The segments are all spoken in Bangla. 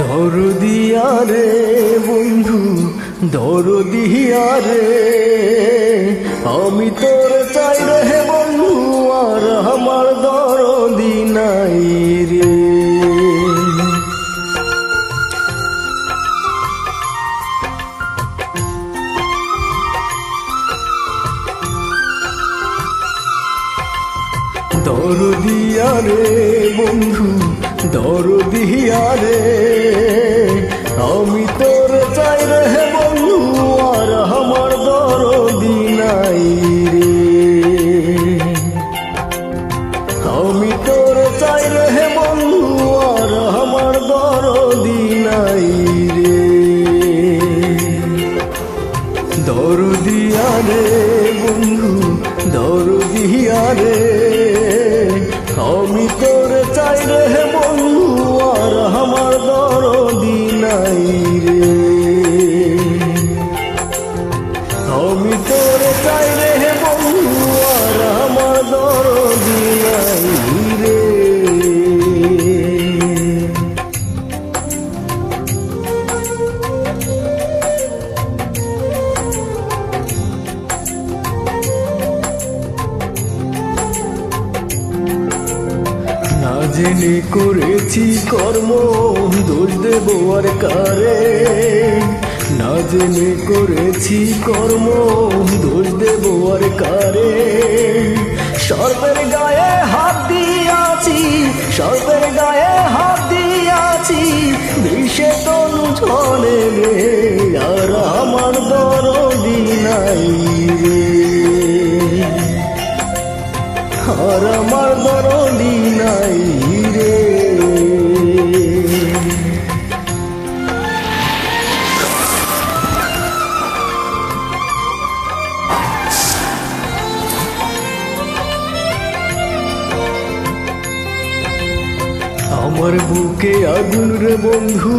দরদিয়া বন্ধু দরদিয়া আমি তোর চাই রে বন্ধু, আর আমার দরদি নাই রে। দরদিয়া বন্ধু দরদিয়া রে আমি তোর চাই রে বন্ধু, আর আমার দরদি নাই রে। আমি তোর চাই রে বন্ধু, আর আমার দরদি নাই রে। দরদিয়া রে বন্ধু দরদিয়া আমি তোর রে বন্ধু আর আমার জেনে করেছি কর্ম, দোষ দেব আর কারে। না জেনে করেছি কর্ম, দোষ দেব আর কারে। সর্বের গায়ে হাত দিয়াছি সর্বের গায়ে হাত দিয়াছি, বিষে তনু ছলে আর আমার দরদি নাই। আর আমার দরদি নাই রে। আমার বুকে আগুন রে বন্ধু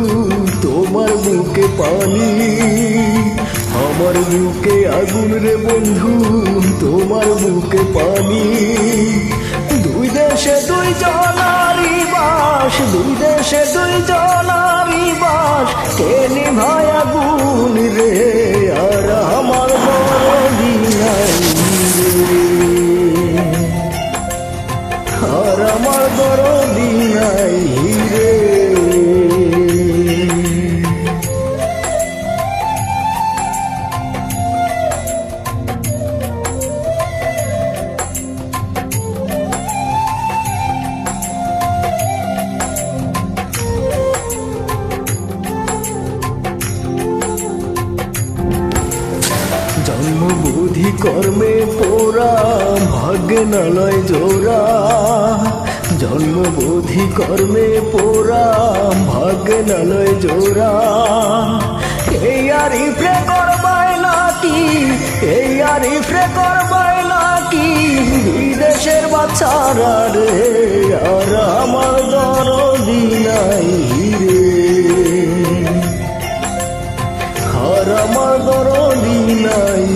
তোমার বুকে পানি। আমার বুকে আগুন রে বন্ধু, তোমার বুকে পানি। দুই দেশে দুই জনারি বাস, দুই দেশে দুই জনারি বাস। কে নিভাই আগুন রে, আর আমার বড় আর আমার দরদি নাই জন্মবোধি কর্মে পোরা ভাগ্যে নলয় জোড়া। জন্মবোধি কর্মে পোরা ভাগ্যে নলয় জোড়া। এই আর ইফরে করবায় নাকি, এই আর ইফরে করবায় নাকি, বিদেশের বাচ্চারা রে, আর আমার দরদি নাই আর আমার দরদি নাই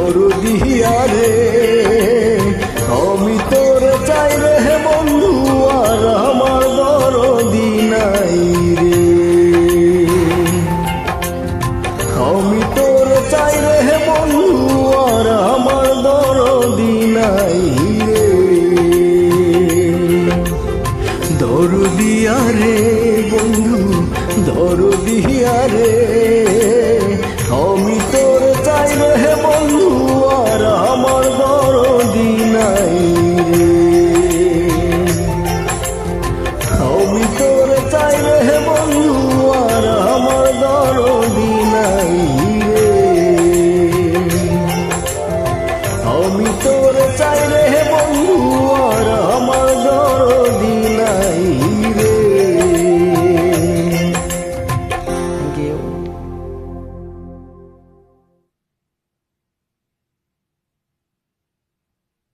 দরদিয়া রে। আমি তোর চাই রে বন্ধু, আর আমার দরদি নাই রে। আমি তোর চাই রে বন্ধু, আর আমার দরদি রে। রে বন্ধু রে। আমি তোর চাই রে বন্ধু আর আমার দরদি